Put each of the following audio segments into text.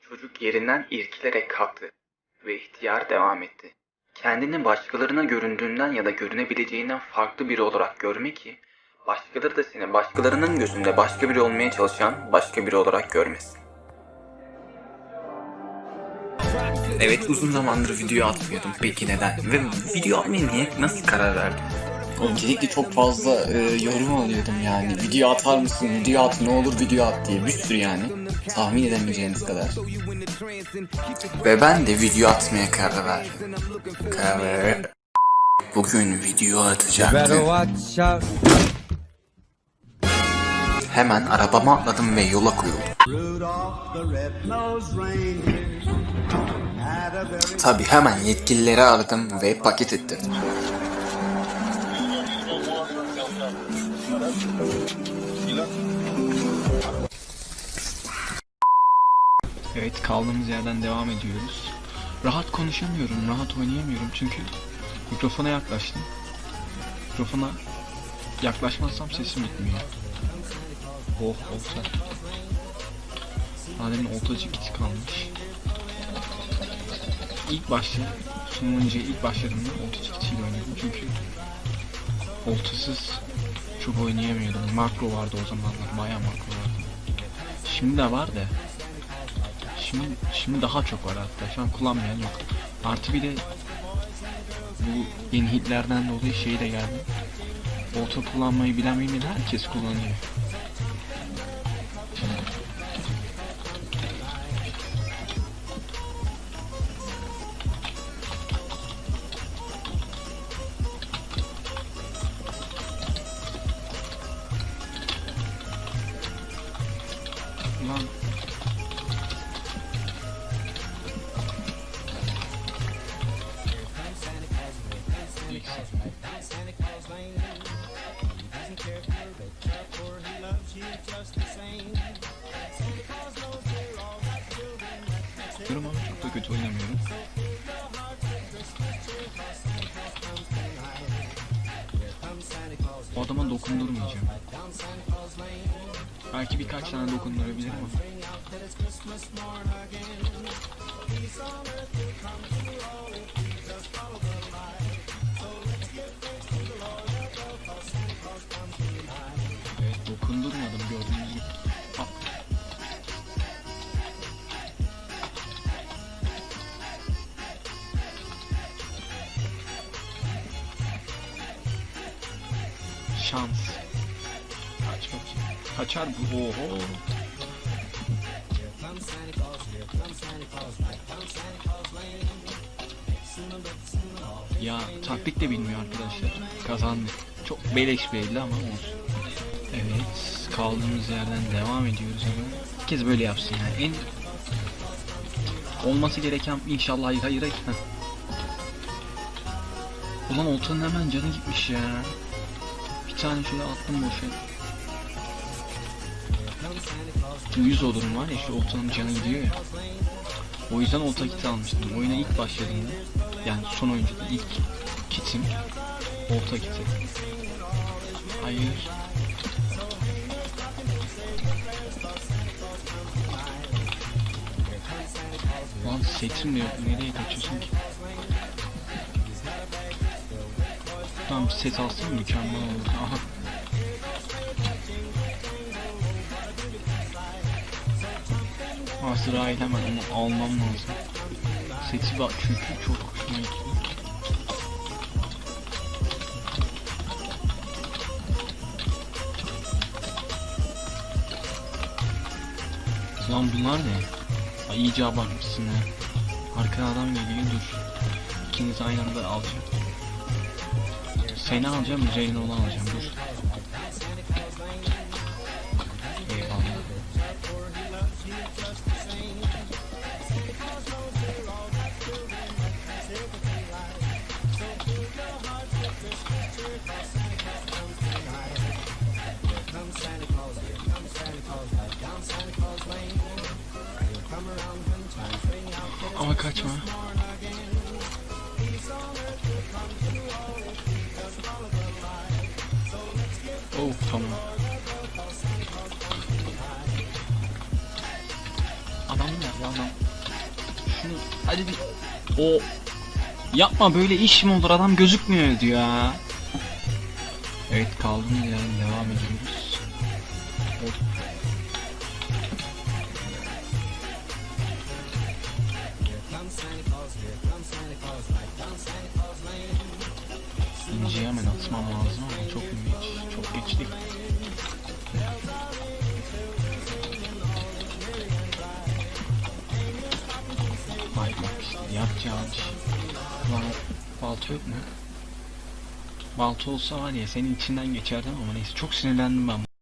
Çocuk yerinden irkilerek kalktı ve ihtiyar devam etti. Kendini başkalarına göründüğünden ya da görünebileceğinden farklı biri olarak görme ki başkaları da seni başkalarının gözünde başka biri olmaya çalışan başka biri olarak görmesin. Evet uzun zamandır video atmıyordum. Peki neden? Ve video atmaya niye nasıl karar verdin? Öncelikle çok fazla e, yorum alıyordum yani. Video atar mısın? Video at ne olur video at diye bir sürü yani. Tahmin edemeyeceğiniz kadar. Ve ben de video atmaya karar verdim. Karar ver- Bugün video atacaktım. Hemen arabama atladım ve yola koyuldum. Tabi hemen yetkilileri aradım ve paket ettim. Evet kaldığımız yerden devam ediyoruz. Rahat konuşamıyorum, rahat oynayamıyorum çünkü mikrofona yaklaştım. Mikrofona yaklaşmazsam sesim gitmiyor. Oh olsa. Adem'in oltacı kiti kalmış. İlk başta sunucuya ilk başladığımda oltacı kitiyle oynadım çünkü oltasız çok oynayamıyordum. Makro vardı o zamanlar, bayağı makro vardı. Şimdi de var da Şimdi şimdi daha çok var hatta. Şu an kullanmayan yok. Artı bir de bu yeni hitlerden dolayı şey de geldi. Olta kullanmayı bilen bilmeyen herkes kullanıyor. Diyorum ama çok da kötü oynamıyorum. O adama dokundurmayacağım. Belki birkaç tane dokundurabilirim ama. Evet dokundurmadım gördüğünüz Şans. Kaç bakayım. Kaçar bu. Oho. Ya taktik de bilmiyor arkadaşlar. Kazandık. Çok beleş belli ama olsun. Evet, kaldığımız yerden devam ediyoruz ama herkes böyle yapsın yani. En olması gereken inşallah hayır hayır. Ulan oltanın hemen canı gitmiş ya. Bir tane şöyle attım boşa. Uyuz olurum var ya şu oltanın canı gidiyor ya. O yüzden olta kiti almıştım. Oyuna ilk başladığımda yani son oyuncuda ilk kitim olta kiti. Hayır. Lan setim de yok. Nereye kaçıyorsun ki? Tamam bir set alsam mükemmel olur. Aha. Azrail hemen onu almam lazım. Seti bak çünkü çok hoşuma gitti. Lan bunlar ne? Ay iyice abartmışsın ya. Arkadan geliyor dur. İkinizi aynı anda alacağım. Seni alacağım, Reyna onu alacağım. Dur. Eyvallah. Ama kaçma. Tamam. Adam nerede adam? Şunu hadi bir o yapma böyle iş mi olur adam gözükmüyor diyor ya. Evet kaldığımız yerden devam ediyoruz. Hop. İnciyi hemen atmam lazım ama çok geç, çok geçtik. Vay bak işte yapacağım şey. Lan balta yok mu? Balta olsa var ya senin içinden geçerdim ama neyse çok sinirlendim ben.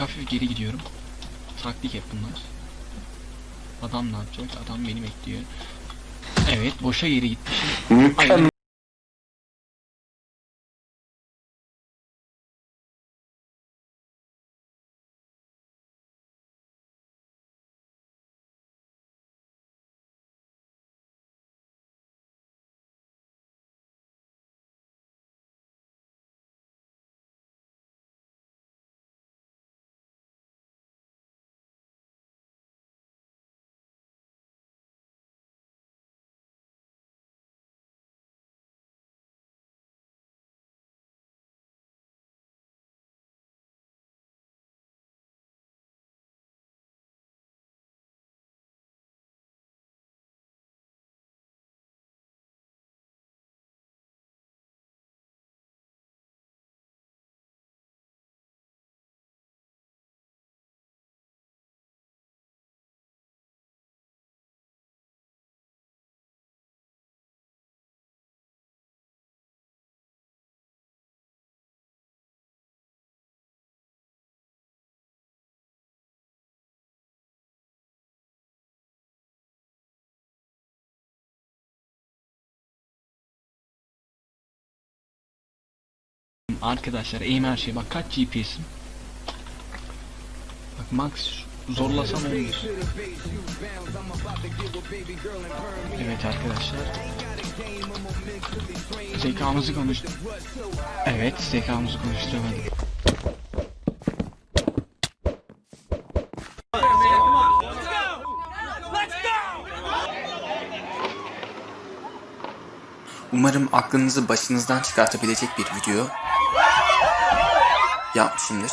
Hafif geri gidiyorum. Taktik hep bunlar. Adam ne yapacak? Adam beni bekliyor. Evet, boşa geri gitmişim. Aynen. Arkadaşlar aim her şey. Bak kaç GPS'im? Bak max zorlasam 11. Evet arkadaşlar. Zekamızı konuş. Evet zekamızı konuşturamadık. Umarım aklınızı başınızdan çıkartabilecek bir video yapmışımdır.